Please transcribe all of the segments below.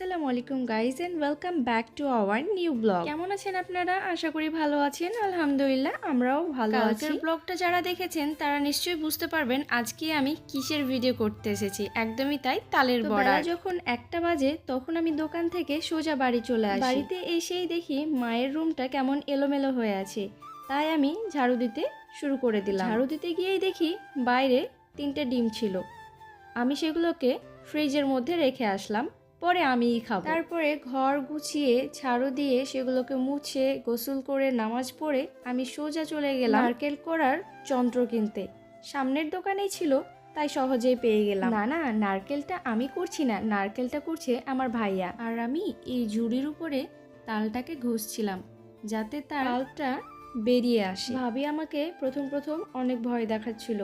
আসসালামু আলাইকুম guys and welcome back to our new blog কেমন আছেন আপনারা? আশা করি ভালো আছেন। আলহামদুলিল্লাহ আমরাও ভালো আছি। ব্লগটা যারা দেখেছেন তারা নিশ্চয়ই বুঝতে পারবেন আজকে আমি কিসের ভিডিও করতে এসেছি। একদমই তাই তালের বড়া। যখন একটা বাজে তখন আমি দোকান থেকে সোজা বাড়ি চলে আসি। বাড়িতে এসেই দেখি মায়ের রুমটা কেমন এলোমেলো হয়ে আছে। তাই আমি ঝাড়ু দিতে শুরু করে দিলাম। ঝাড়ু দিতে গিয়েই দেখি বাইরে তিনটে ডিম ছিল। আমি সেগুলোকে ফ্রিজের মধ্যে রেখে আসলাম। পরে আমিই খাব। তারপরে ঘর গুছিয়ে ঝাড়ু দিয়ে সেগুলোকে মুছে গোসল করে নামাজ পড়ে আমি সোজা চলে গেলাম নারকেল করার যন্ত্র কিনতে। সামনের দোকানেই ছিল তাই সহজেই পেয়ে গেলাম। না না নারকেলটা আমি করছি না নারকেলটা করছে আমার ভাইয়া। আর আমি এই ঝুড়ির উপরে তালটাকে ঘষছিলাম যাতে তার তালটা বেরিয়ে আসে। ভাবি আমাকে প্রথম প্রথম অনেক ভয় দেখাচ্ছিল।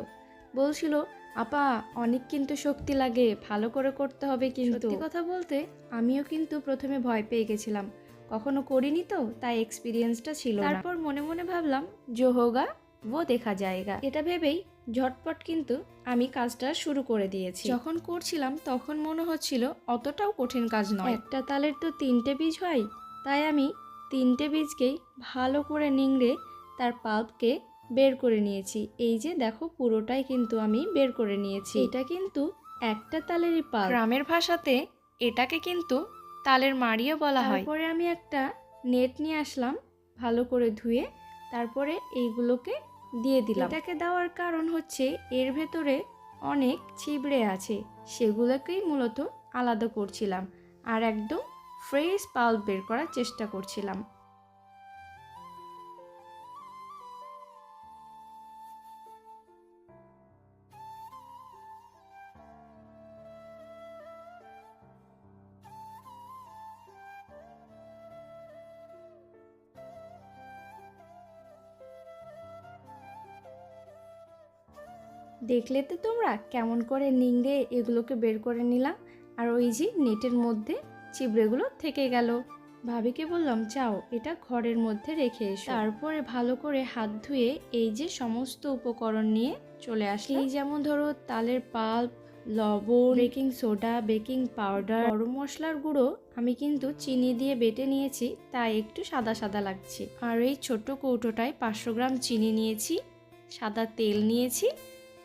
বলছিল আপা অনেক কিন্তু শক্তি লাগে ভালো করে করতে হবে কিন্তু। সত্যি কথা বলতে আমিও কিন্তু প্রথমে ভয় পেয়ে গেছিলাম। কখনো করিনি তো তাই এক্সপিরিয়েন্সটা ছিল তারপর মনে মনে ভাবলাম জো হোগা ও দেখা জায়গা এটা ভেবেই ঝটপট কিন্তু আমি কাজটা শুরু করে দিয়েছি। যখন করছিলাম তখন মনে হচ্ছিল অতটাও কঠিন কাজ নয়। একটা তালের তো তিনটে বীজ হয় তাই আমি তিনটে বীজকেই ভালো করে নিংড়ে তার পাল্পকে বের করে নিয়েছি। এই যে দেখো পুরোটাই কিন্তু আমি বের করে নিয়েছি। এটা কিন্তু একটা তালেরই পাল্প গ্রামের ভাষাতে এটাকে কিন্তু তালের মাড়িও বলা হয়। তারপরে আমি একটা নেট নিয়ে আসলাম ভালো করে ধুয়ে। তারপরে এইগুলোকে দিয়ে দিলাম। এটাকে দেওয়ার কারণ হচ্ছে এর ভেতরে অনেক ছিবড়ে আছে। সেগুলোকেই মূলত আলাদা করছিলাম। আর একদম ফ্রেশ পাল্প বের করার চেষ্টা করছিলাম। দেখলে তো তোমরা কেমন করে নিংড়ে এগুলোকে বের করে নিলাম? আর ওই যে নেটের মধ্যে চিবড়েগুলো থেকে গেল। ভাবিকে বললাম, যাও, এটা ঘরের মধ্যে রেখে এসো। তারপরে ভালো করে হাত ধুয়ে এই যে সমস্ত উপকরণ নিয়ে চলে আসি এই যেমন ধরো তালের পাল্প, লবণ, বেকিং সোডা, বেকিং পাউডার, গরম মশলার গুঁড়ো আমি কিন্তু চিনি দিয়ে বেটে নিয়েছি, তাই একটু সাদা সাদা লাগছে। আর এই ছোট্ট কৌটোটায় পাঁচশো গ্রাম চিনি নিয়েছি, সাদা তেল নিয়েছি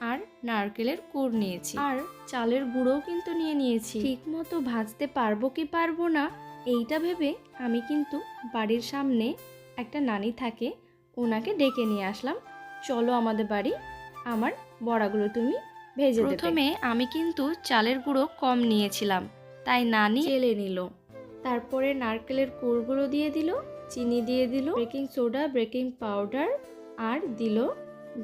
আর নারকেলের কুড় নিয়েছি। আর চালের গুঁড়োও কিন্তু নিয়ে নিয়েছি। ঠিক মতো ভাজতে পারব কি পারব না এইটা ভেবে আমি কিন্তু বাড়ির সামনে একটা নানি থাকে ওনাকে ডেকে নিয়ে আসলাম। চলো আমাদের বাড়ি আমার বড়াগুলো তুমি ভেজে প্রথমে আমি কিন্তু চালের গুঁড়ো কম নিয়েছিলাম তাই নানি চেলে নিল। তারপরে নারকেলের কুড়গুলো দিয়ে দিল চিনি দিয়ে দিল বেকিং সোডা বেকিং পাউডার আর দিল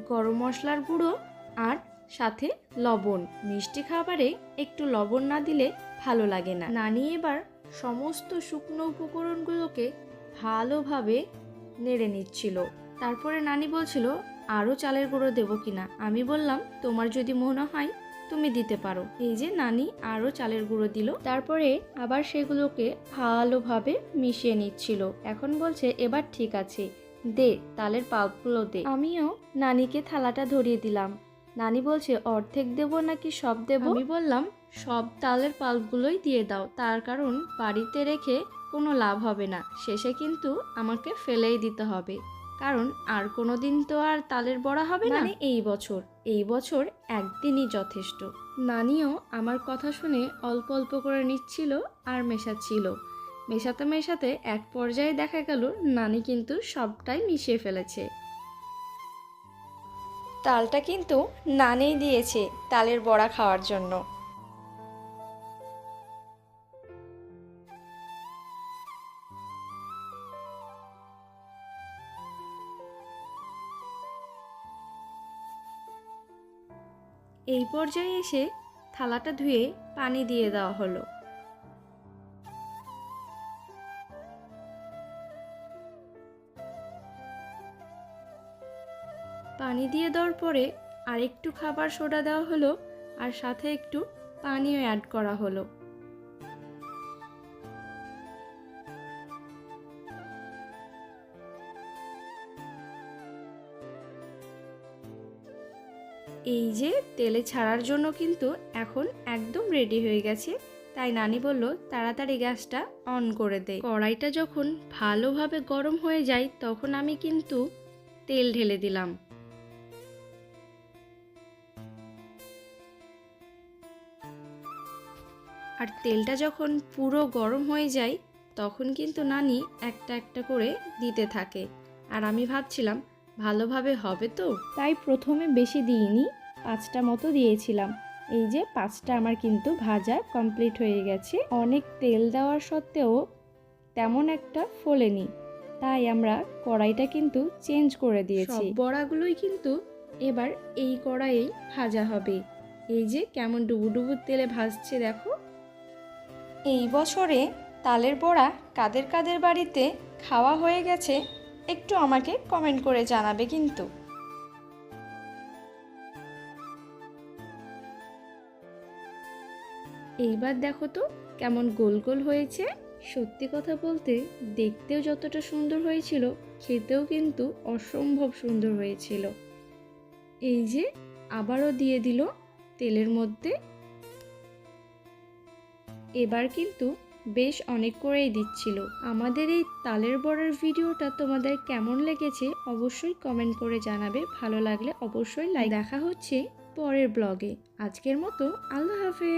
গরম মশলার গুঁড়ো আর সাথে লবণ। মিষ্টি খাবারে একটু লবণ না দিলে ভালো লাগে না। নানি এবার সমস্ত শুকনো উপকরণগুলোকে ভালোভাবে নেড়ে নিচ্ছিল। তারপরে নানি বলছিল আরও চালের গুঁড়ো দেবো কিনা? আমি বললাম, তোমার যদি মনে হয় তুমি দিতে পারো। এই যে নানি আরও চালের গুঁড়ো দিল। তারপরে আবার সেগুলোকে ভালোভাবে মিশিয়ে নিচ্ছিল। এখন বলছে, এবার ঠিক আছে, দে, তালের পাল্পগুলো দে। আমিও নানিকে থালাটা ধরিয়ে দিলাম। নানি বলছে অর্ধেক দেব নাকি সব দেব? আমি বললাম সব তালের পাল্পগুলোই দিয়ে দাও তার কারণ বাড়িতে রেখে কোনো লাভ হবে না। শেষে কিন্তু আমাকে ফেলেই দিতে হবে। কারণ আর কোনো দিন তো আর তালের বড়া হবে না। এই বছর এই বছর একদিনই যথেষ্ট। নানিও আমার কথা শুনে অল্প অল্প করে নিচ্ছিল আর মেশাচ্ছিল। মেশাতে মেশাতে এক পর্যায়ে দেখা গেল নানি কিন্তু সবটাই মিশিয়ে ফেলেছে। তালটা কিন্তু নানেই দিয়েছে তালের বড়া খাওয়ার জন্য। এই পর্যায়ে এসে থালাটা ধুয়ে পানি দিয়ে দেওয়া হলো। পানি দিয়ে দেওয়ার পরে আরেকটু খাবার সোডা দেওয়া হলো আর সাথে একটু পানিও অ্যাড করা হলো। এই যে তেলে ছাড়ার জন্য কিন্তু এখন একদম রেডি হয়ে গেছে। তাই নানি বলল, তাড়াতাড়ি গ্যাসটা অন করে দেয় কড়াইটা যখন ভালোভাবে গরম হয়ে যায়, তখন আমি কিন্তু তেল ঢেলে দিলাম। আর তেলটা যখন পুরো গরম হয়ে যায়, তখন কিন্তু নানি একটা একটা করে দিতে থাকে। আর আমি ভাবছিলাম, ভালোভাবে হবে তো? তাই প্রথমে বেশি দিইনি, পাঁচটা মতো দিয়েছিলাম। এই যে পাঁচটা আমার কিন্তু ভাজা কমপ্লিট হয়ে গেছে। অনেক তেল দেওয়ার সত্ত্বেও তেমন একটা ফোলেনি। তাই আমরা কড়াইটা কিন্তু চেঞ্জ করে দিয়েছি। বড়াগুলোই কিন্তু এবার এই কড়াইয়েই ভাজা হবে। এই যে কেমন ডুবু ডুবু তেলে ভাজছে, দেখো। এই বছরে তালের বড়া কাদের কাদের বাড়িতে খাওয়া হয়ে গেছে একটু আমাকে কমেন্ট করে জানাবে কিন্তু। এইবার দেখো তো কেমন গোল গোল হয়েছে। সত্যি কথা বলতে দেখতেও যতটা সুন্দর হয়েছিল, খেতেও কিন্তু অসম্ভব সুন্দর হয়েছিল। এই যে আবারও দিয়ে দিল তেলের মধ্যে এবার কিন্তু বেশ অনেক করেই দিচ্ছিল। আমাদের এই তালের বড়ার ভিডিওটা তোমাদের কেমন লেগেছে অবশ্যই কমেন্ট করে জানাবে। ভালো লাগলে অবশ্যই লাইক দেখা হচ্ছে পরের ব্লগে আজকের মতো আল্লাহ হাফেজ।